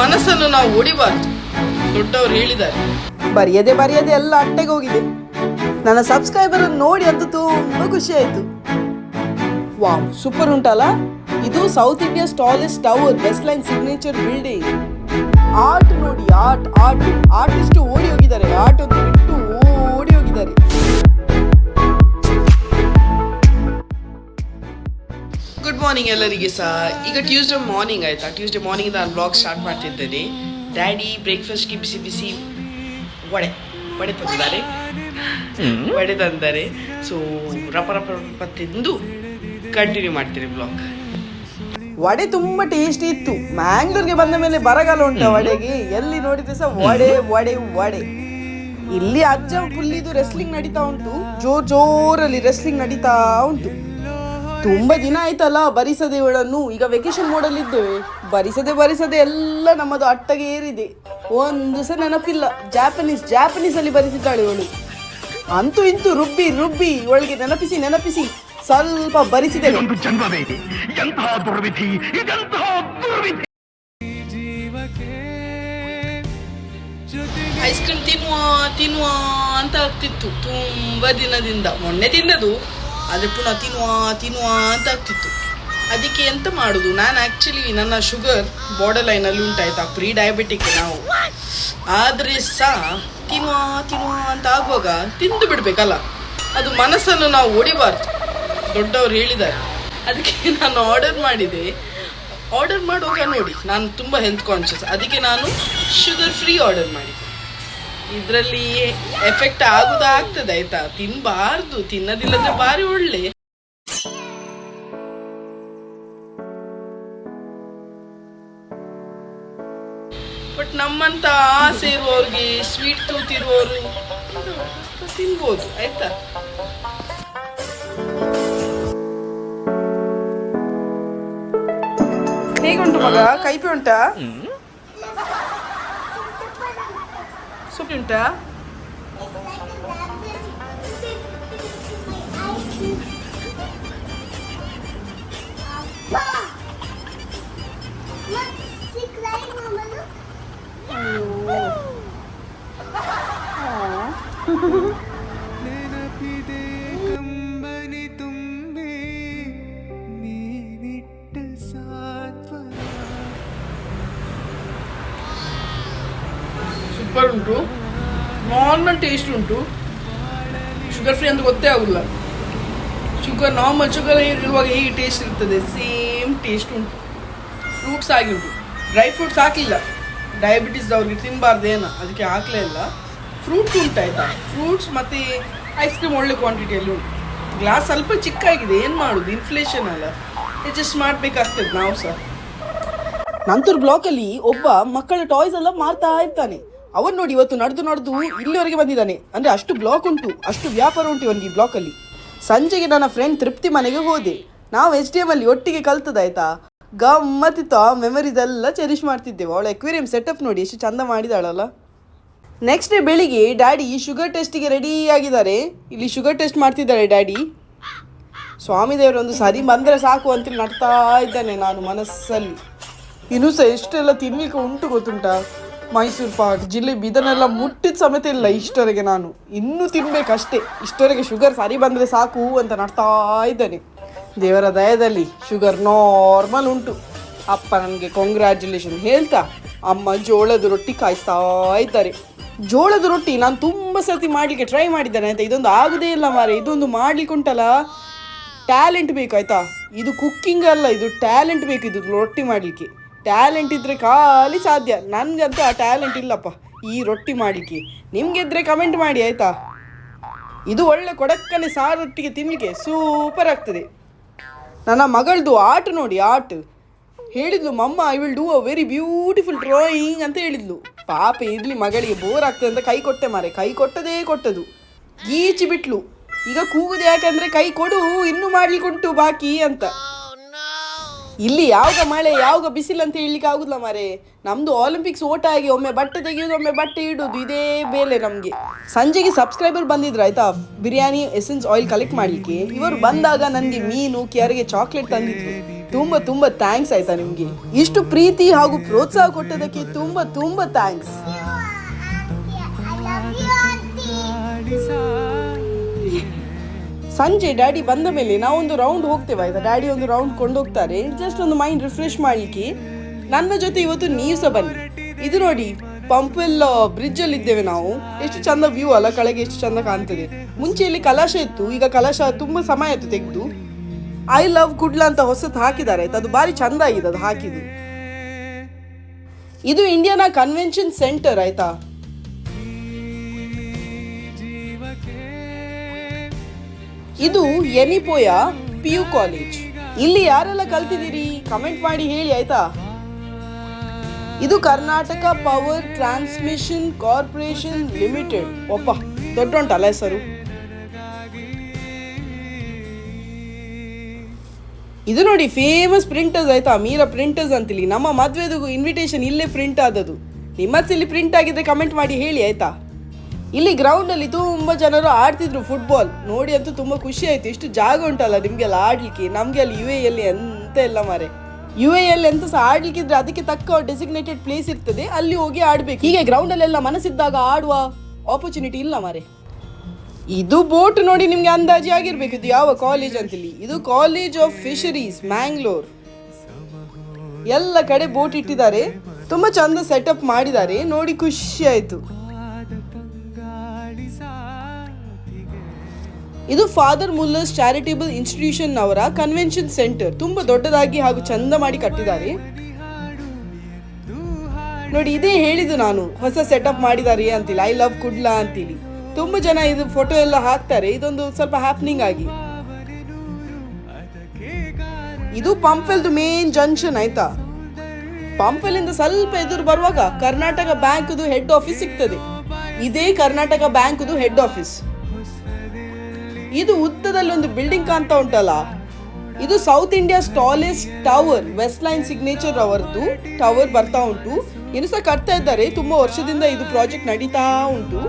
ಮನಸ್ಸನ್ನು ನಾವು ಒಡಿಬಾರ್ದು. ದೊಡ್ಡವರು ಹೇಳಿದ್ದಾರೆ. ಬರೆಯದೆ ಬರೆಯದೆ ಎಲ್ಲ ಅಟ್ಟೆಗೆ ಹೋಗಿದೆ. ನನ್ನ ಸಬ್ಸ್ಕ್ರೈಬರ್ ನೋಡಿ ಅಂತ ತುಂಬಾ ಖುಷಿ ಆಯ್ತು. ವಾವ್, ಸೂಪರ್ ಉಂಟಲ್ಲ? ಇದು south India tallest tower west line signature building art ನೋಡಿ ಆರ್ಟ್ ಆರ್ಟ್ ಆರ್ಟಿಸ್ಟ್ ಓಡಿ ಹೋಗಿದ್ದಾರೆ. ಆರ್ಟ್ ಒಂದು ಬಿಟ್ಟು ಗುಡ್ ಮಾರ್ನಿಂಗ್ ಎಲ್ಲರಿಗೆ ಸಹ. ಈಗ ಟ್ಯೂಸ್ಡೇ ಮಾರ್ನಿಂಗ್ ಆಯ್ತಾ? ಟ್ಯೂಸ್ಡೇ ಮಾರ್ನಿಂಗ್ ನಾನು ಬ್ಲಾಗ್ ಸ್ಟಾರ್ಟ್ ಮಾಡ್ತಿದ್ದೇನೆ. ಡ್ಯಾಡಿ ಬ್ರೇಕ್ಫಾಸ್ಟ್ಗೆ ಬಿಸಿ ಬಿಸಿ ವಡೆ ವಡೆ ತಂದಿದ್ದಾರೆ. ವಡೆ ತಂದಾರೆ ಸೊ ರಪ ರಪ ರಪ ತಿಂದು ಕಂಟಿನ್ಯೂ ಮಾಡ್ತೀನಿ ಬ್ಲಾಗ್ ವಡೆ ತುಂಬಾ ಟೇಸ್ಟಿ ಇತ್ತು. ಮ್ಯಾಂಗ್ಳೂರ್ಗೆ ಬಂದ ಮೇಲೆ ಬರಗಾಲ ಉಂಟ ವಡೆಗೆ. ಎಲ್ಲಿ ನೋಡಿದ್ರೆ ಸಹ ವಡೆ ವಡೆ ವಡೆ. ಇಲ್ಲಿ ಅಜ್ಜ ಪುಲ್ಲಿದು ರೆಸ್ಲಿಂಗ್ ನಡೀತಾ ಉಂಟು. ಜೋರ್ ಜೋರಲ್ಲಿ ರೆಸ್ಲಿಂಗ್ ನಡೀತಾ ಉಂಟು. ತುಂಬಾ ದಿನ ಆಯ್ತಲ್ಲ ಬರಿಸದೆ ಇವಳನ್ನು. ಈಗ ವೆಕೇಶನ್ ಮೋಡಲ್ಲಿ ಇದ್ದೇವೆ. ಬರಿಸದೆ ಬರಿಸದೆ ಎಲ್ಲ ನಮ್ಮದು ಅಟ್ಟಗೆ ಏರಿದೆ. ಒಂದು ಸಹ ನೆನಪಿಲ್ಲ. ಜಾಪನೀಸ್ ಜಾಪನೀಸ್ ಅಲ್ಲಿ ಬರಿಸಿದ್ದಾಳೆ ಇವಳು. ಅಂತೂ ಇಂತೂ ರುಬ್ಬಿ ರುಬ್ಬಿ ಇವಳಿಗೆ ನೆನಪಿಸಿ ನೆನಪಿಸಿ ಸ್ವಲ್ಪ ಬರಿಸಿದೆ ಐಸ್ ಕ್ರೀಮ್ ತಿನ್ನುವ ತಿನ್ನುವ ಅಂತ ಆಗ್ತಿತ್ತು ತುಂಬಾ ದಿನದಿಂದ. ಮೊನ್ನೆ ತಿನ್ನದು ಆದರೆ ಪುನಃ ತಿನ್ನುವ ತಿನ್ನುವ ಅಂತ ಆಗ್ತಿತ್ತು. ಅದಕ್ಕೆ ಎಂತ ಮಾಡೋದು? ನಾನು ಆ್ಯಕ್ಚುಲಿ ನನ್ನ ಶುಗರ್ ಬಾರ್ಡರ್ ಲೈನಲ್ಲಿ ಉಂಟಾಯ್ತಾ ಪ್ರೀ ಡಯಾಬಿಟಿಕ್ ನಾವು. ಆದರೆ ಸಹ ತಿನ್ನುವ ತಿನ್ನುವ ಅಂತ ಆಗುವಾಗ ತಿಂದು ಬಿಡಬೇಕಲ್ಲ. ಅದು ಮನಸ್ಸನ್ನು ನಾವು ಓಡಿಬಾರ್ದು ದೊಡ್ಡವರು ಹೇಳಿದ್ದಾರೆ. ಅದಕ್ಕೆ ನಾನು ಆರ್ಡರ್ ಮಾಡಿದೆ. ಆರ್ಡರ್ ಮಾಡುವಾಗ ನೋಡಿ, ನಾನು ತುಂಬ ಹೆಲ್ತ್ ಕಾನ್ಷಿಯಸ್ ಅದಕ್ಕೆ ನಾನು ಶುಗರ್ ಫ್ರೀ ಆರ್ಡರ್ ಮಾಡಿದ್ದೆ ಇದರಲ್ಲಿ ಎಫೆಕ್ಟ್ ಆಗುದಾ ಆಗ್ತದೆ ಆಯ್ತಾ? ತಿನ್ಬಾರ್ದು ತಿನ್ನದಿಲ್ಲದ್ರೆ ಬಾರಿ ಒಳ್ಳೆ. ಬಟ್ ನಮ್ಮಂತ ಆಸೆ ಇರುವವ್ರಿಗೆ ಸ್ವೀಟ್ ಟೂತ್ ಇರುವವರು ತಿನ್ಬೋದು ಆಯ್ತಾ? ಹೇಗುಂಟು ಮಗ? ಕೈಪಿ ಉಂಟಾ? ಸೊಪ್ಪು ಉಂಟಾ ನೆನಪಿದೆ ಕಂಬನಿ ತುಂಬಿ ನೀನಿಟ್ಟ ಸಾತ್ವನ ಸೂಪರ್ ಉಂಟು ನಾರ್ಮಲ್ ಟೇಸ್ಟ್ ಉಂಟು. ಶುಗರ್ ಫ್ರೀ ಅಂತ ಗೊತ್ತೇ ಆಗುಲ್ಲ ಶುಗರ್ ನಾರ್ಮಲ್ ಶುಗರ್ ಇರುವಾಗ ಹೇಗೆ ಟೇಸ್ಟ್ ಇರ್ತದೆ. ಸೇಮ್ ಟೇಸ್ಟ್ ಉಂಟು. ಫ್ರೂಟ್ಸ್ ಆಗಿರ್ಬೋದು ಡ್ರೈ ಫ್ರೂಟ್ಸ್ ಹಾಕಲಿಲ್ಲ ಡಯಾಬಿಟೀಸ್ ಅವ್ರಿಗೆ ಏನ, ಅದಕ್ಕೆ ಹಾಕಲೇ ಇಲ್ಲ. ಫ್ರೂಟ್ಸ್ ಉಂಟಾಯ್ತಾ ಫ್ರೂಟ್ಸ್ ಮತ್ತು ಐಸ್ ಕ್ರೀಮ್ ಒಳ್ಳೆ ಕ್ವಾಂಟಿಟಿಯಲ್ಲಿ ಉಂಟು. ಗ್ಲಾಸ್ ಸ್ವಲ್ಪ ಚಿಕ್ಕಾಗಿದೆ, ಏನು ಮಾಡೋದು? ಇನ್ಫ್ಲೇಷನ್ ಅಲ್ಲ. ಅಡ್ಜಸ್ಟ್ ಮಾಡಬೇಕಾಗ್ತದೆ ನಾವು ಸಹ ನಂತರ ಬ್ಲಾಕಲ್ಲಿ ಒಬ್ಬ ಮಕ್ಕಳ ಟಾಯ್ಸ್ ಎಲ್ಲ ಮಾರ್ತಾ ಇರ್ತಾನೆ. ಅವನ್ ನೋಡಿ ಇವತ್ತು ನಡೆದು ನಡೆದು ಇಲ್ಲಿವರೆಗೆ ಬಂದಿದ್ದಾನೆ. ಅಂದ್ರೆ ಅಷ್ಟು ಬ್ಲಾಕ್ ಉಂಟು, ಅಷ್ಟು ವ್ಯಾಪಾರ ಉಂಟು ಇವನಿಗೆ ಈ ಬ್ಲಾಕಲ್ಲಿ ಸಂಜೆಗೆ ನನ್ನ ಫ್ರೆಂಡ್ ತೃಪ್ತಿ ಮನೆಗೆ ಹೋದೆ. ನಾವು ಎಚ್ ಡಿ ಎಂ ಅಲ್ಲಿ ಒಟ್ಟಿಗೆ ಕಲ್ತದಾಯ್ತಾ ಗಮ್ಮತ್ತಿತ್ತು, ಆ ಮೆಮರೀಸ್ ಎಲ್ಲ ಚೆರಿಶ್ ಮಾಡ್ತಿದ್ದೇವೆ. ಅವಳ ಎಕ್ವೇರಿಯಂ ಸೆಟಪ್ ನೋಡಿ ಎಷ್ಟು ಚಂದ ಮಾಡಿದಾಳಲ್ಲ. ನೆಕ್ಸ್ಟ್ ಡೇ ಬೆಳಿಗ್ಗೆ ಡ್ಯಾಡಿ ಶುಗರ್ ಟೆಸ್ಟಿಗೆ ರೆಡಿ ಆಗಿದ್ದಾರೆ. ಇಲ್ಲಿ ಶುಗರ್ ಟೆಸ್ಟ್ ಮಾಡ್ತಿದ್ದಾರೆ ಡ್ಯಾಡಿ ಸ್ವಾಮಿ ದೇವರೊಂದು ಸರಿ ಬಂದರೆ ಸಾಕು ಅಂತ ನಡ್ತಾ ಇದ್ದಾನೆ ನಾನು ಮನಸ್ಸಲ್ಲಿ. ಇನ್ನೂ ಸಹ ಎಷ್ಟೆಲ್ಲ ತಿನ್ಲಿಕ್ಕೆ ಉಂಟು ಗೊತ್ತುಂಟಾ? ಮೈಸೂರು ಪಾಕ್, ಜಿಲೇಬಿ, ಇದನ್ನೆಲ್ಲ ಮುಟ್ಟಿದ ಸಮೇತ ಇಲ್ಲ ಇಷ್ಟರಿಗೆ ನಾನು. ಇನ್ನೂ ತಿನ್ಬೇಕಷ್ಟೇ. ಇಷ್ಟರಿಗೆ ಶುಗರ್ ಸರಿ ಬಂದರೆ ಸಾಕು ಅಂತ ನಡ್ತಾ ಇದ್ದೇನೆ. ದೇವರ ದಯದಲ್ಲಿ ಶುಗರ್ ನಾರ್ಮಲ್ ಉಂಟು. ಅಪ್ಪ ನನಗೆ ಕಾಂಗ್ರ್ಯಾಚುಲೇಷನ್ ಹೇಳ್ತಾ, ಅಮ್ಮ ಜೋಳದ ರೊಟ್ಟಿ ಕಾಯಿಸ್ತಾ ಇದ್ದಾರೆ. ಜೋಳದ ರೊಟ್ಟಿ ನಾನು ತುಂಬ ಸರ್ತಿ ಮಾಡಲಿಕ್ಕೆ ಟ್ರೈ ಮಾಡಿದ್ದೇನೆ ಆಯ್ತಾ ಇದೊಂದು ಆಗದೇ ಇಲ್ಲ ಮಾರೆ ಇದೊಂದು ಮಾಡ್ಲಿಕ್ಕೆ ಉಂಟಲ್ಲ? ಟ್ಯಾಲೆಂಟ್ ಬೇಕು ಆಯ್ತಾ? ಇದು ಕುಕ್ಕಿಂಗ್ ಅಲ್ಲ, ಇದು ಟ್ಯಾಲೆಂಟ್ ಬೇಕು, ಇದು ರೊಟ್ಟಿ ಮಾಡಲಿಕ್ಕೆ. ಟ್ಯಾಲೆಂಟ್ ಇದ್ರೆ ಖಾಲಿ ಸಾಧ್ಯ. ನನಗಂತೂ ಆ ಟ್ಯಾಲೆಂಟ್ ಇಲ್ಲಪ್ಪ. ಈ ರೊಟ್ಟಿ ಮಾಡಲಿಕ್ಕೆ. ನಿಮಗಿದ್ರೆ ಕಮೆಂಟ್ ಮಾಡಿ, ಆಯಿತಾ? ಇದು ಒಳ್ಳೆ ಕೊಡಕ್ಕನೆ ಸಾರೊಟ್ಟಿಗೆ ತಿನ್ನಲಿಕ್ಕೆ ಸೂಪರ್ ಆಗ್ತದೆ. ನನ್ನ ಮಗಳದು ಆರ್ಟ್ ನೋಡಿ ಆರ್ಟ್ ಹೇಳಿದ್ಲು, mamma I will do a very beautiful drawing ಅಂತ ಹೇಳಿದ್ಲು. ಪಾಪ ಇರ್ಲಿ ಮಗಳಿಗೆ ಬೋರ್ ಆಗ್ತದೆ ಅಂತ ಕೈ ಕೊಟ್ಟೆ ಮಾರೆ. ಕೈ ಕೊಟ್ಟದೇ ಕೊಟ್ಟದು. ಗೀಚಿ ಬಿಟ್ಲು. ಈಗ ಕೂಗುದು ಯಾಕಂದ್ರೆ ಕೈ ಕೊಡು, ಇನ್ನೂ ಮಾಡ್ಲಿಕ್ಕುಂಟು ಬಾಕಿ ಅಂತ. ಇಲ್ಲಿ ಯಾವಾಗ ಮಳೆ ಯಾವಾಗ ಬಿಸಿಲು ಅಂತ ಹೇಳಲಿಕ್ಕೆ ಆಗುದಿಲ್ಲ ಮಾರೆ. ನಮ್ದು ಒಲಿಂಪಿಕ್ಸ್ ಓಟ ಆಗಿ ಒಮ್ಮೆ ಬಟ್ಟೆ ತೆಗೆಯೋದು ಒಮ್ಮೆ ಬಟ್ಟೆ ಇಡೋದು ಇದೇ ಬೇಲೆ ನಮಗೆ. ಸಂಜೆಗೆ ಸಬ್ಸ್ಕ್ರೈಬರ್ ಬಂದಿದ್ರು ಆಯ್ತಾ? ಬಿರಿಯಾನಿ ಎಸೆನ್ಸ್ ಆಯಿಲ್ ಕಲೆಕ್ಟ್ ಮಾಡಲಿಕ್ಕೆ. ಇವರು ಬಂದಾಗ ನನಗೆ ಮೀನು ಕೆರೆಗೆ ಚಾಕ್ಲೇಟ್ ತಂದಿದ್ರು. ತುಂಬ ತುಂಬ ಥ್ಯಾಂಕ್ಸ್ ಆಯ್ತಾ ನಿಮಗೆ. ಇಷ್ಟು ಪ್ರೀತಿ ಹಾಗೂ ಪ್ರೋತ್ಸಾಹ ಕೊಟ್ಟದಕ್ಕೆ ತುಂಬ ತುಂಬ ಥ್ಯಾಂಕ್ಸ್ ಸಂಜೆ ಡ್ಯಾಡಿ ಬಂದ ಮೇಲೆ ನಾವೊಂದು ರೌಂಡ್ ಹೋಗ್ತೇವೆ, ಆಯ್ತಾ? ಡ್ಯಾಡಿ ಒಂದು ರೌಂಡ್ ಕೊಂಡೋಗ್ತಾರೆ. ಜಸ್ಟ್ ಒಂದು ಮೈಂಡ್ ರಿಫ್ರೆಶ್ ಮಾಡ್ಲಿಕ್ಕೆ ನನ್ನ ಜೊತೆ ಇವತ್ತು ನೀವು ಸಹ ಬನ್ನಿ. ಇದು ನೋಡಿ ಪಂಪೆಲ್ ಬ್ರಿಡ್ಜ್ ಅಲ್ಲಿ ಇದ್ದೇವೆ ನಾವು. ಎಷ್ಟು ಚಂದ ವ್ಯೂ ಅಲ್ಲ, ಕೆಳಗೆ ಎಷ್ಟು ಚಂದ ಕಾಣ್ತದೆ. ಮುಂಚೆ ಇಲ್ಲಿ ಕಲಶ ಇತ್ತು, ಈಗ ಕಲಶ ತುಂಬಾ ಸಮಯ ಆಯ್ತು ತೆಗೆದು. ಐ ಲವ್ ಕುಡ್ಲ ಅಂತ ಹೊಸದು ಹಾಕಿದ್ದಾರೆ ಅದು ಬಾರಿ ಚಂದ ಆಗಿದೆ ಅದು ಹಾಕಿದ್ದು. ಇದು ಇಂಡಿಯಾನ ಕನ್ವೆನ್ಷನ್ ಸೆಂಟರ್ ಆಯ್ತಾ? ಇದು ಎನಿಪೋಯ ಪಿ ಯು ಕಾಲೇಜ್. ಇಲ್ಲಿ ಯಾರೆಲ್ಲ ಕಲ್ತಿದ್ದೀರಿ? ಕಮೆಂಟ್ ಮಾಡಿ ಹೇಳಿ, ಆಯ್ತಾ? ಇದು Karnataka power transmission corporation limited. ಒಪ್ಪ ದೊಡ್ಡ ಉಂಟಲ್ಲ ಹೆಸರು? ಇದು ನೋಡಿ ಫೇಮಸ್ ಪ್ರಿಂಟರ್ಸ್ ಆಯ್ತಾ? ಮೀರಾ ಪ್ರಿಂಟರ್ಸ್ ಅಂತೇಳಿ ನಮ್ಮ ಮದ್ವೆದು ಇನ್ವಿಟೇಷನ್ ಇಲ್ಲೇ ಪ್ರಿಂಟ್ ಆದದ್ದು. ಇಲ್ಲಿ ಪ್ರಿಂಟ್ ಆಗಿದ್ರೆ ಕಮೆಂಟ್ ಮಾಡಿ ಹೇಳಿ, ಆಯ್ತಾ? ಇಲ್ಲಿ ಗ್ರೌಂಡ್ ಅಲ್ಲಿ ತುಂಬಾ ಜನರು ಆಡ್ತಿದ್ರು ಫುಟ್ಬಾಲ್ ನೋಡಿ ಅಂತೂ ತುಂಬಾ ಖುಷಿ ಆಯ್ತು. ಇಷ್ಟು ಜಾಗ ಉಂಟಲ್ಲ ನಿಮ್ಗೆಲ್ಲ ಆಡ್ಲಿಕ್ಕೆ? ನಮ್ಗೆ ಅಲ್ಲಿ ಯು ಎಲ್ಲಿ ಎಂತ ಇಲ್ಲ ಮಾರೆ. ಯು ಎಲ್ ಎಂತ ಸಹ ಆಡ್ಲಿಕ್ಕಿದ್ರೆ ಅದಕ್ಕೆ ತಕ್ಕ ಡೆಸಿಗ್ನೇಟೆಡ್ ಪ್ಲೇಸ್ ಇರ್ತದೆ. ಅಲ್ಲಿ ಹೋಗಿ ಆಡ್ಬೇಕು. ಹೀಗೆ ಗ್ರೌಂಡ್ ಅಲ್ಲೆಲ್ಲ ಮನಸ್ಸಿದ್ದಾಗ ಆಡುವ ಆಪರ್ಚುನಿಟಿ ಇಲ್ಲ ಮಾರೆ. ಇದು ಬೋಟ್ ನೋಡಿ ನಿಮ್ಗೆ ಅಂದಾಜಿ ಆಗಿರ್ಬೇಕು. ಇದು ಯಾವ ಕಾಲೇಜ್ ಅಂತೇಳಿ. ಇದು ಕಾಲೇಜ್ ಆಫ್ ಫಿಶರೀಸ್ ಮ್ಯಾಂಗ್ಳೂರ್ ಎಲ್ಲ ಕಡೆ ಬೋಟ್ ಇಟ್ಟಿದ್ದಾರೆ. ತುಂಬಾ ಚಂದ ಸೆಟಪ್ ಮಾಡಿದ್ದಾರೆ. ನೋಡಿ ಖುಷಿ ಆಯ್ತು. ಇದು ಫಾದರ್ ಮುಲ್ಲರ್ಸ್ ಚಾರಿಟೇಬಲ್ ಇನ್ಸ್ಟಿಟ್ಯೂಷನ್ ಅವರ ಕನ್ವೆನ್ಷನ್ ಸೆಂಟರ್ ತುಂಬಾ ದೊಡ್ಡದಾಗಿ ಹಾಗೂ ಚಂದ ಮಾಡಿ ಕಟ್ಟಿದ್ದಾರೆ. ನೋಡಿ, ಇದೇ ಹೇಳಿದ್ದು ನಾನು. ಹೊಸ ಸೆಟಪ್ ಮಾಡಿದ್ದಾರೆ ಅಂತಿಲ್ಲ. ಐ ಲವ್ ಕುಡ್ಲಾ ಅಂತೇಳಿ ತುಂಬಾ ಜನ ಇದು ಫೋಟೋ ಎಲ್ಲ ಹಾಕ್ತಾರೆ. ಇದೊಂದು ಸ್ವಲ್ಪ ಹ್ಯಾಪ್ನಿಂಗ್ ಆಗಿ. ಇದು ಪಂಪೆಲ್ದು ಮೇನ್ ಜಂಕ್ಷನ್ ಆಯ್ತಾ? ಪಂಪೆಲ್ ಸ್ವಲ್ಪ ಎದುರು ಬರುವಾಗ ಕರ್ನಾಟಕ ಬ್ಯಾಂಕ್ದು ಹೆಡ್ ಆಫೀಸ್ ಸಿಗ್ತದೆ. ಇದೇ ಕರ್ನಾಟಕ ಬ್ಯಾಂಕ್ದು ಹೆಡ್ ಆಫೀಸ್ ಇದು ಉದ್ದದಲ್ಲಿ ಒಂದು ಬಿಲ್ಡಿಂಗ್ ಕಾಣ್ತಾ ಉಂಟಲ್ಲ? ಇದು south India tallest tower west line signature ಅವರದ್ದು ಟವರ್ ಬರ್ತಾ ಉಂಟು. ಇನ್ನು ಸಹ ಕಟ್ತಾ ಇದ್ದಾರೆ, ತುಂಬಾ ವರ್ಷದಿಂದ ಇದು ಪ್ರಾಜೆಕ್ಟ್ ನಡೀತಾ ಉಂಟು.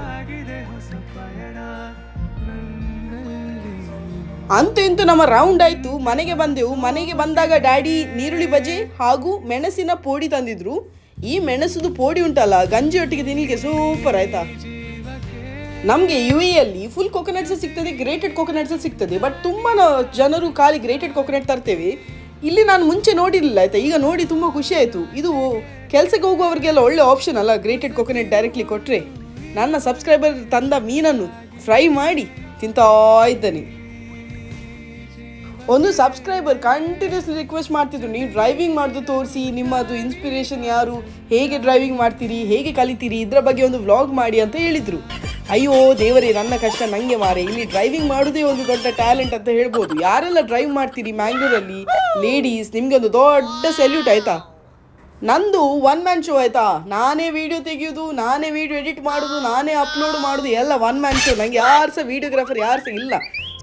ಅಂತೂ ಇಂತೂ ನಮ್ಮ ರೌಂಡ್ ಆಯ್ತು. ಮನೆಗೆ ಬಂದೆವು. ಮನೆಗೆ ಬಂದಾಗ ಡ್ಯಾಡಿ ನೀರುಳ್ಳಿ ಬಜೆ ಹಾಗೂ ಮೆಣಸಿನ ಪೋಡಿ ತಂದಿದ್ರು. ಈ ಮೆಣಸುದು ಪೋಡಿ ಉಂಟಲ್ಲ ಗಂಜಿ ಒಟ್ಟಿಗೆ ತಿನ್ಲಿಕ್ಕೆ ಸೂಪರ್ ಆಯ್ತಾ? ನಮಗೆ ಯು ಎಲ್ಲಿ ಫುಲ್ ಕೊಕೊನಟ್ಸ್ ಸಿಗ್ತದೆ ಗ್ರೇಟೆಡ್ ಕೊಕೊನಟ್ಸ್ ಸಿಗ್ತದೆ ಬಟ್ ತುಂಬ ಜನರು ಖಾಲಿ ಗ್ರೇಟೆಡ್ ಕೊಕೊನಟ್ ತರ್ತೇವೆ. ಇಲ್ಲಿ ನಾನು ಮುಂಚೆ ನೋಡಿರಲಿಲ್ಲ, ಆಯ್ತಾ? ಈಗ ನೋಡಿ ತುಂಬ ಖುಷಿ ಆಯಿತು. ಇದು ಕೆಲಸಕ್ಕೆ ಹೋಗುವವರಿಗೆಲ್ಲ ಒಳ್ಳೆ ಆಪ್ಷನ್ ಅಲ್ಲ ಗ್ರೇಟೆಡ್ ಕೊಕೊನಟ್ ಡೈರೆಕ್ಟ್ಲಿ ಕೊಟ್ಟರೆ ನನ್ನ ಸಬ್ಸ್ಕ್ರೈಬರ್ ತಂದ ಮೀನನ್ನು ಫ್ರೈ ಮಾಡಿ ತಿಂತಾ ಇದ್ದಾನೆ. ಒಂದು ಸಬ್ಸ್ಕ್ರೈಬರ್ ಕಂಟಿನ್ಯೂಸ್ಲಿ ರಿಕ್ವೆಸ್ಟ್ ಮಾಡ್ತಿದ್ರು. ನೀವು ಡ್ರೈವಿಂಗ್ ಮಾಡೋದು ತೋರಿಸಿ, ನಿಮ್ಮದು ಇನ್ಸ್ಪಿರೇಷನ್ ಯಾರು, ಹೇಗೆ ಡ್ರೈವಿಂಗ್ ಮಾಡ್ತೀರಿ, ಹೇಗೆ ಕಲಿತೀರಿ, ಇದರ ಬಗ್ಗೆ ಒಂದು ವ್ಲಾಗ್ ಮಾಡಿ ಅಂತ ಹೇಳಿದರು. ಅಯ್ಯೋ ದೇವರೇ, ನನ್ನ ಕಷ್ಟ ನನಗೆ ಮಾರೆ. ಇಲ್ಲಿ ಡ್ರೈವಿಂಗ್ ಮಾಡೋದೇ ಒಂದು ದೊಡ್ಡ ಟ್ಯಾಲೆಂಟ್ ಅಂತ ಹೇಳ್ಬೋದು. ಯಾರೆಲ್ಲ ಡ್ರೈವ್ ಮಾಡ್ತೀರಿ ಮ್ಯಾಂಗ್ಳೂರಲ್ಲಿ ಲೇಡೀಸ್ ನಿಮಗೆ ಒಂದು ದೊಡ್ಡ ಸೆಲ್ಯೂಟ್ ಆಯಿತಾ? ನಂದು ಒನ್ ಮ್ಯಾನ್ ಶೋ ಆಯಿತಾ? ನಾನೇ ವೀಡಿಯೋ ತೆಗೆಯೋದು, ನಾನೇ ವೀಡಿಯೋ ಎಡಿಟ್ ಮಾಡೋದು, ನಾನೇ ಅಪ್ಲೋಡ್ ಮಾಡೋದು, ಎಲ್ಲ ಒನ್ ಮ್ಯಾನ್ ಶೋ ನಂಗೆ ಯಾರು ಸಹ ವಿಡಿಯೋಗ್ರಾಫರ್ ಯಾರು ಸಹ ಇಲ್ಲ.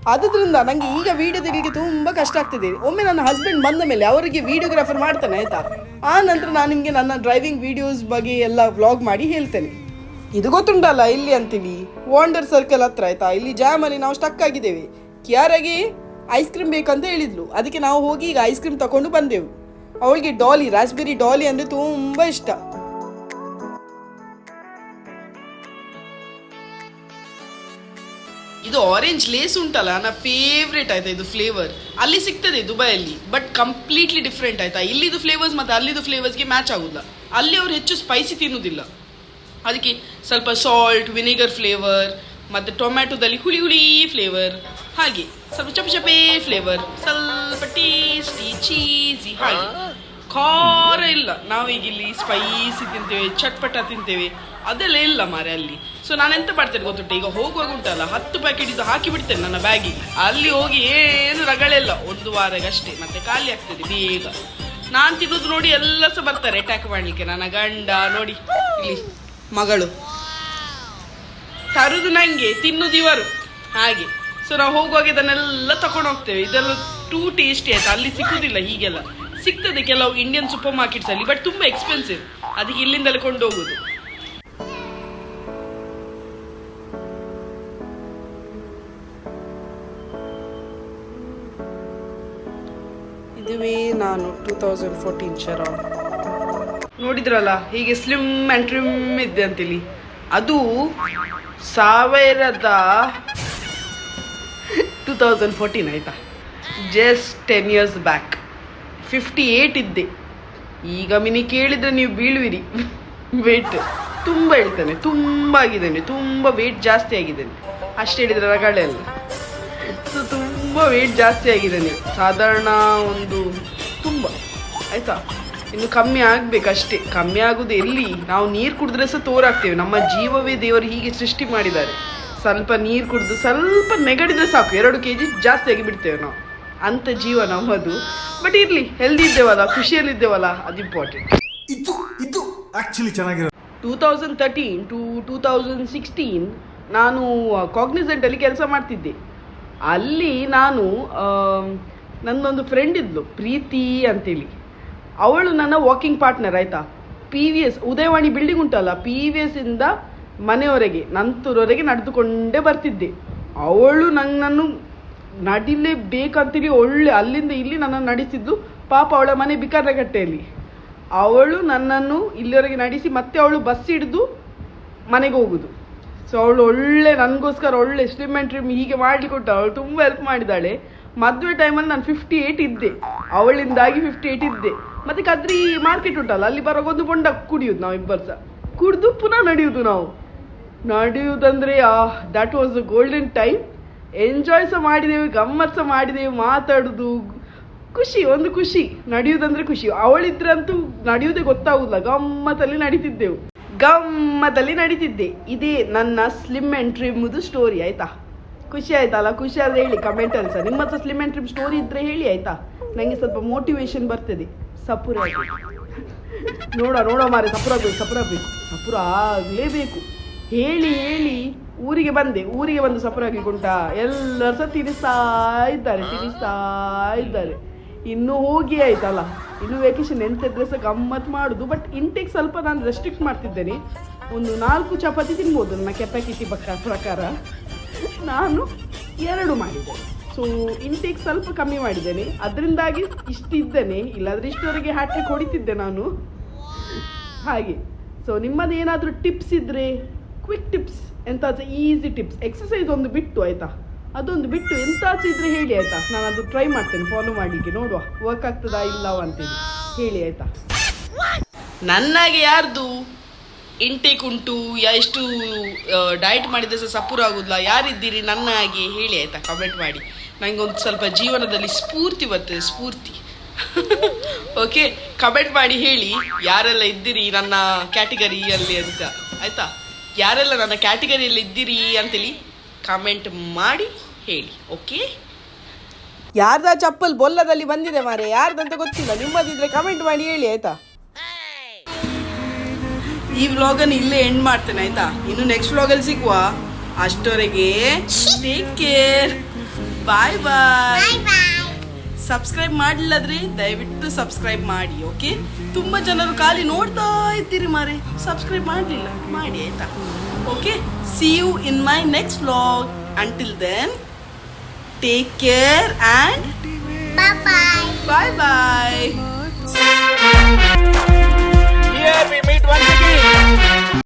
ಅದರಿಂದ ನನಗೆ ಈಗ ವಿಡಿಯೋ ತೆಗಿಲಿಕ್ಕೆ ತುಂಬ ಕಷ್ಟ ಆಗ್ತಿದೆ. ಒಮ್ಮೆ ನನ್ನ ಹಸ್ಬೆಂಡ್ ಬಂದ ಮೇಲೆ ಅವರಿಗೆ ವಿಡಿಯೋಗ್ರಾಫರ್ ಮಾಡ್ತಾನೆ, ಆಯ್ತಾ? ಆ ನಂತರ ನಾನು ನಿಮಗೆ ನನ್ನ ಡ್ರೈವಿಂಗ್ ವಿಡಿಯೋಸ್ ಬಗ್ಗೆ ಎಲ್ಲ ವ್ಲಾಗ್ ಮಾಡಿ ಹೇಳ್ತೇನೆ. ಇದು ಗೊತ್ತುಂಟಲ್ಲ, ಇಲ್ಲಿ ಅಂತೀವಿ. ವಾಂಡರ್ ಸರ್ಕಲ್ ಹತ್ರ, ಆಯ್ತಾ? ಇಲ್ಲಿ ಜಾಮಲ್ಲಿ ನಾವು ಸ್ಟಕ್ ಆಗಿದ್ದೇವೆ. ಕ್ಯಾರಾಗೆ ಐಸ್ ಕ್ರೀಮ್ ಬೇಕಂತ ಹೇಳಿದ್ಲು. ಅದಕ್ಕೆ ನಾವು ಹೋಗಿ ಈಗ ಐಸ್ ಕ್ರೀಮ್ ತಗೊಂಡು ಬಂದೆವು. ಅವಳಿಗೆ ಡಾಲಿ ರಾಸ್ಬೆರಿ ಡಾಲಿ ಅಂದರೆ ತುಂಬ ಇಷ್ಟ. ಇದು ಆರೆಂಜ್ ಲೇಸ್ ಉಂಟಲ್ಲ, ನನ್ನ ಫೇವ್ರೇಟ್ ಆಯ್ತಾ ಇದು ಫ್ಲೇವರ್ ಅಲ್ಲಿ ಸಿಗ್ತದೆ ದುಬೈಯಲ್ಲಿ ಬಟ್ ಕಂಪ್ಲೀಟ್ಲಿ ಡಿಫ್ರೆಂಟ್ ಆಯ್ತಾ. ಇಲ್ಲಿದು ಫ್ಲೇವರ್ಸ್ ಮತ್ತೆ ಅಲ್ಲಿದು ಫ್ಲೇವರ್ಸ್ಗೆ ಮ್ಯಾಚ್ ಆಗುದಿಲ್ಲ. ಅಲ್ಲಿ ಅವ್ರು ಹೆಚ್ಚು ಸ್ಪೈಸಿ ತಿನ್ನುವುದಿಲ್ಲ ಅದಕ್ಕೆ ಸ್ವಲ್ಪ ಸಾಲ್ಟ್ ವಿನೆಗರ್ ಫ್ಲೇವರ್ ಮತ್ತು ಟೊಮ್ಯಾಟೊದಲ್ಲಿ ಹುಳಿ ಹುಳಿ ಫ್ಲೇವರ್ ಹಾಗೆ, ಸ್ವಲ್ಪ ಚಪ ಚಪೆ ಫ್ಲೇವರ್ ಸ್ವಲ್ಪ ಟೇಸ್ಟಿ ಚೀಸಿ ಹಾಗೆ. ಖಾರ ಇಲ್ಲ. ನಾವೀಗಿಲ್ಲಿ ಸ್ಪೈಸಿ ತಿಂತೇವೆ, ಚಟ್ಪಟ ತಿಂತೇವೆ. ಅದೆಲ್ಲ ಇಲ್ಲ ಮಾರೆ ಅಲ್ಲಿ. ಸೊ ನಾನು ಎಂತ ಮಾಡ್ತೇನೆ ಗೊತ್ತುಂಟು? ಈಗ ಹೋಗುವಾಗ ಉಂಟಲ್ಲ, ಹತ್ತು ಪ್ಯಾಕೆಟ್ ಇದು ಹಾಕಿ ಬಿಡ್ತೇನೆ ನನ್ನ ಬ್ಯಾಗಿಗೆ ಅಲ್ಲಿ ಹೋಗಿ ಏನು ರಗಳೆಲ್ಲ, ಒಂದು ವಾರಗಷ್ಟೇ, ಮತ್ತೆ ಖಾಲಿ ಆಗ್ತದೆ ಬೇಗ. ನಾನು ತಿನ್ನೋದು ನೋಡಿ ಎಲ್ಲ ಸಹ ಬರ್ತಾರೆ ಅಟ್ಯಾಕ್ ಮಾಡ್ಲಿಕ್ಕೆ. ನನ್ನ ಗಂಡ, ನೋಡಿ, ಇಲ್ಲಿ ಮಗಳು. ತರುದು ನಂಗೆ, ತಿನ್ನುದು ಇವರು. ಹಾಗೆ. ಸೊ ನಾವು ಹೋಗುವಾಗ ಇದನ್ನೆಲ್ಲ ತಕೊಂಡು ಹೋಗ್ತೇವೆ. ಇದೆಲ್ಲ ಟೂ ಟೇಸ್ಟಿ ಆಯ್ತು. ಅಲ್ಲಿ ಸಿಕ್ಕುದಿಲ್ಲ ಹೀಗೆಲ್ಲ. ಸಿಗ್ತದೆ ಕೆಲವು ಇಂಡಿಯನ್ ಸೂಪರ್ ಮಾರ್ಕೆಟ್ಸ್ ಅಲ್ಲಿ ಬಟ್ ತುಂಬಾ ಎಕ್ಸ್ಪೆನ್ಸಿವ್ ಅದಕ್ಕೆ ಇಲ್ಲಿಂದಲೇ ಕೊಂಡು ಇದುವೇ ನಾನು ಟೂ ತೌಸಂಡ್ ಫೋರ್ಟೀನ್ ಶರ. ನೋಡಿದ್ರಲ್ಲ, ಹೀಗೆ ಸ್ಲಿಮ್ ಆ್ಯಂಡ್ ಟ್ರಿಮ್ ಇದ್ದೆ ಅಂತೇಳಿ ಅದು ಸಾವಿರದ ಟೂ ತೌಸಂಡ್ ಫೋರ್ಟೀನ್ ಆಯಿತಾ? Just ten years back fifty eight ಇದ್ದೆ. ಈಗ ಮಿನಿ ಕೇಳಿದರೆ ನೀವು ಬೀಳುವಿರಿ. ವೆಯ್ಟ್ ತುಂಬ ಹೇಳ್ತಾನೆ, ತುಂಬ ಆಗಿದ್ದೇನೆ, ತುಂಬ ವೆಯ್ಟ್ ಜಾಸ್ತಿ ಆಗಿದ್ದೇನೆ. ಅಷ್ಟು ಹೇಳಿದ್ರೆ ರಗಳೆ ಅಲ್ಲ. ಸೊ ತುಂಬ ವೆಯ್ಟ್ ಜಾಸ್ತಿ ಆಗಿದ್ದೇನೆ ಸಾಧಾರಣ ಒಂದು ತುಂಬ. ಆಯ್ತಾ? ಇನ್ನು ಕಮ್ಮಿ ಆಗ್ಬೇಕಷ್ಟೇ. ಕಮ್ಮಿ ಆಗುದು ಎಲ್ಲಿ? ನಾವು ನೀರು ಕುಡಿದ್ರೆ ಸಹ ತೋರಾಗ್ತೇವೆ. ನಮ್ಮ ಜೀವವೇ ದೇವರು ಹೀಗೆ ಸೃಷ್ಟಿ ಮಾಡಿದ್ದಾರೆ. ಸ್ವಲ್ಪ ನೀರು ಕುಡಿದು ಸ್ವಲ್ಪ ನೆಗಡಿದ್ರೆ ಸಾಕು. ಎರಡು ಕೆ ಜಿ ಜಾಸ್ತಿ ಆಗಿ ಬಿಡ್ತೇವೆ ನಾವು. ಅಂಥ ಜೀವ ನಮ್ಮದು. ಬಟ್ ಇರಲಿ ಹೆಲ್ದಿ ಇದ್ದೇವಲ್ಲ ಖುಷಿಯಲ್ಲಿದ್ದೇವಲ್ಲ ಅದು ಇಂಪಾರ್ಟೆಂಟ್ ಇದು ಇದು ಚೆನ್ನಾಗಿರೋ two thousand thirteen to two thousand sixteen ನಾನು ಕಾಗ್ನಿಸೆಂಟಲ್ಲಿ ಕೆಲಸ ಮಾಡ್ತಿದ್ದೆ. ಅಲ್ಲಿ ನಾನು ನನ್ನೊಂದು ಫ್ರೆಂಡ್ ಇದ್ಲು, ಪ್ರೀತಿ ಅಂತೇಳಿ. ಅವಳು ನನ್ನ ವಾಕಿಂಗ್ ಪಾರ್ಟ್ನರ್ ಆಯಿತಾ? P V S Udayavani building ಉಂಟಲ್ಲ ಪಿ ವಿ ಎಸ್ ಇಂದ ಮನೆಯವರೆಗೆ, ನಂತರವರೆಗೆ ನಡೆದುಕೊಂಡೇ ಬರ್ತಿದ್ದೆ. ಅವಳು ನನ್ನನ್ನು ನಡಿಲೇಬೇಕಂತೇಳಿ ಒಳ್ಳೆ, ಅಲ್ಲಿಂದ ಇಲ್ಲಿ ನನ್ನನ್ನು ನಡೆಸಿದ್ದು ಪಾಪ ಅವಳ ಮನೆ ಬಿಕಾರಗಟ್ಟೆಯಲ್ಲಿ. ಅವಳು ನನ್ನನ್ನು ಇಲ್ಲಿವರೆಗೆ ನಡೆಸಿ ಮತ್ತೆ ಅವಳು ಬಸ್ ಹಿಡಿದು ಮನೆಗೆ ಹೋಗುದು. ಸೊ ಅವಳು ಒಳ್ಳೆ, ನನಗೋಸ್ಕರ ಒಳ್ಳೆ ಸ್ಲಿಮ್ ಟ್ರಿಮ್ ಹೀಗೆ ಕೊಟ್ಟು ಅವಳು ತುಂಬ ಹೆಲ್ಪ್ ಮಾಡಿದ್ದಾಳೆ ಮದುವೆ ಟೈಮಲ್ಲಿ ನಾನು ಫಿಫ್ಟಿ ಏಯ್ಟ್ ಇದ್ದೆ. ಅವಳಿಂದಾಗಿ ಫಿಫ್ಟಿ ಏಯ್ಟ್ ಇದ್ದೆ. ಮತ್ತೆ ಕದ್ರಿ ಮಾರ್ಕೆಟ್ ಉಂಟಲ್ಲ, ಅಲ್ಲಿ ಬರೋ ಒಂದು ಬೊಂಡ ಕುಡಿಯೋದು ನಾವು ಇಬ್ಬರು ಸಹ ಕುಡಿದು ಪುನಃ ನಡೆಯುವುದು ನಾವು. ನಡೆಯುವುದಂದ್ರೆ that was a golden time enjoy ಸಹ ಮಾಡಿದೆವು, ಗಮ್ಮತ್ ಸಹ ಮಾಡಿದೆವು, ಮಾತಾಡುದು. ಖುಷಿ, ಒಂದು ಖುಷಿ. ನಡೆಯುವುದಂದ್ರೆ ಖುಷಿ. ಅವಳಿದ್ರಂತೂ ನಡೆಯುವುದೇ ಗೊತ್ತಾಗುದಿಲ್ಲ, ಗಮ್ಮತ್ತಲ್ಲಿ ನಡೀತಿದ್ದೆವು. ಗಮ್ಮತ್ತಲ್ಲಿ ನಡೀತಿದ್ದೆ. ಇದೇ ನನ್ನ ಸ್ಲಿಮ್ ಆ್ಯಂಡ್ ಟ್ರಿಮ್ದು ಸ್ಟೋರಿ ಆಯ್ತಾ? ಖುಷಿ ಆಯ್ತಲ್ಲ? ಖುಷಿ ಆದ್ರೆ ಹೇಳಿ ಕಮೆಂಟಲ್ಲಿ ಸಹ. ನಿಮ್ಮ ಹತ್ರ ಸ್ಲಿಮ್ ಆ್ಯಂಡ್ ಟ್ರಿಮ್ ಸ್ಟೋರಿ ಇದ್ರೆ ಹೇಳಿ, ಆಯ್ತಾ? ನನಗೆ ಸ್ವಲ್ಪ ಮೋಟಿವೇಶನ್ ಬರ್ತದೆ. ಸಪುರ ನೋಡ ನೋಡ ಮಾರೆ, ಸಪುರ ಬೇಕು ಸಪುರ ಬೇಕು ಸಪುರ ಆಗಲೇಬೇಕು. ಹೇಳಿ ಹೇಳಿ, ಊರಿಗೆ ಬಂದೆ. ಊರಿಗೆ ಬಂದು ಸಪುರ ಆಗ್ಲಿಕ್ಕುಂಟ ಎಲ್ಲರೂ ಸಹ ತಿನ್ನಿಸ್ತಾ ಇದ್ದಾರೆ ತಿನ್ನಿಸ್ತಾ ಇದ್ದಾರೆ. ಇನ್ನು ಹೋಗಿ, ಆಯ್ತಲ್ಲ? ಇನ್ನು ವೆಕೇಶನ್ ಇದ್ರೆ ಸಹ ಗಮ್ಮತ್ ಮಾಡುದು ಬಟ್ ಇಂಟೇಕ್ ಸ್ವಲ್ಪ ನಾನು ರೆಸ್ಟ್ರಿಕ್ಟ್ ಮಾಡ್ತಿದ್ದೇನೆ. ಒಂದು ನಾಲ್ಕು ಚಪಾತಿ ತಿನ್ಬೋದು ನನ್ನ ಕೆಪಾಸಿಟಿ ಬಕ್ಕ ಪ್ರಕಾರ. ನಾನು ಎರಡು ಮಾಡಿದೆ. ಸೊ ಇಂಟೇಕ್ ಸ್ವಲ್ಪ ಕಮ್ಮಿ ಮಾಡಿದ್ದೇನೆ. ಅದರಿಂದಾಗಿ ಇಷ್ಟು ಇದ್ದೇನೆ ಇಲ್ಲಾಂದ್ರೆ ಇಷ್ಟವರೆಗೆ ಹ್ಯಾಟ್ರಿಕ್ ಹೊಡಿತಿದ್ದೆ ನಾನು. ಹಾಗೆ. ಸೊ ನಿಮ್ಮದು ಏನಾದರೂ ಟಿಪ್ಸ್ ಇದ್ದರೆ ಕ್ವಿಕ್ ಟಿಪ್ಸ್ ಎಂತಾದರೂ ಈಸಿ ಟಿಪ್ಸ್ ಎಕ್ಸಸೈಸ್ ಒಂದು ಬಿಟ್ಟು, ಆಯಿತಾ? ಅದೊಂದು ಬಿಟ್ಟು ಎಂತ ಇದ್ರೆ ಹೇಳಿ ಆಯ್ತಾ? ನಾನು ಅದು ಟ್ರೈ ಮಾಡ್ತೇನೆ ಫಾಲೋ ಮಾಡಲಿಕ್ಕೆ. ನೋಡುವ ವರ್ಕ್ ಆಗ್ತದಾ ಇಲ್ಲವ ಅಂತೇಳಿ. ಹೇಳಿ ಆಯ್ತಾ? ನನ್ನಾಗೆ ಯಾರ್ದು? ಇಂಟೇಕ್ ಉಂಟು ಎಷ್ಟು ಡಯಟ್ ಮಾಡಿದ್ರೆ ಸಹ ಸಪೂರ ಆಗುದಿಲ್ಲ ಯಾರಿದ್ದೀರಿ ನನ್ನ ಹಾಗೆ? ಹೇಳಿ ಆಯ್ತಾ ಕಮೆಂಟ್ ಮಾಡಿ. ನನಗೆ ಒಂದು ಸ್ವಲ್ಪ ಜೀವನದಲ್ಲಿ ಸ್ಫೂರ್ತಿ ಬರ್ತದೆ, ಸ್ಫೂರ್ತಿ. ಓಕೆ ಕಮೆಂಟ್ ಮಾಡಿ ಹೇಳಿ, ಯಾರೆಲ್ಲ ಇದ್ದೀರಿ ನನ್ನ ಕ್ಯಾಟಗರಿಯಲ್ಲಿ ಅಂತ. ಆಯ್ತಾ? ಯಾರೆಲ್ಲ ನನ್ನ ಕ್ಯಾಟಗರಿಯಲ್ಲಿ ಇದ್ದೀರಿ ಅಂತೇಳಿ? ಕಮೆಂಟ್ ಮಾಡಿ ಹೇಳಿ ಓಕೆ ಯಾರ್ದ ಚಪ್ಪಲ್ ಬೊಲ್ಲದಲ್ಲಿ ಬಂದಿದೆ ಮಾರೆ ಯಾರ್ದಂತ ಗೊತ್ತಿಲ್ಲ? ನಿಮ್ಮದಿದ್ರೆ ಕಮೆಂಟ್ ಮಾಡಿ ಹೇಳಿ ಆಯ್ತಾ? ಈ ವ್ಲಾಗನ್ನು ಇಲ್ಲೇ ಎಂಡ್ ಮಾಡ್ತೇನೆ ಆಯ್ತಾ? ಇನ್ನು ನೆಕ್ಸ್ಟ್ ವ್ಲಾಗಲ್ಲಿ ಸಿಗುವ. ಅಷ್ಟೊರೆಗೆ take care bye bye subscribe ಮಾಡಲಿಲ್ಲಾದ್ರೆ ದಯವಿಟ್ಟು ಸಬ್ಸ್ಕ್ರೈಬ್ ಮಾಡಿ ಓಕೆ ತುಂಬ ಜನರು ಖಾಲಿ ನೋಡ್ತಾ ಇದ್ದೀರಿ ಮಾರೆ ಸಬ್ಸ್ಕ್ರೈಬ್ ಮಾಡಲಿಲ್ಲ. ಮಾಡಿ ಆಯ್ತಾ? Okay? See you in my next vlog. Until then, take care and bye-bye. Bye-bye. Here we meet once again.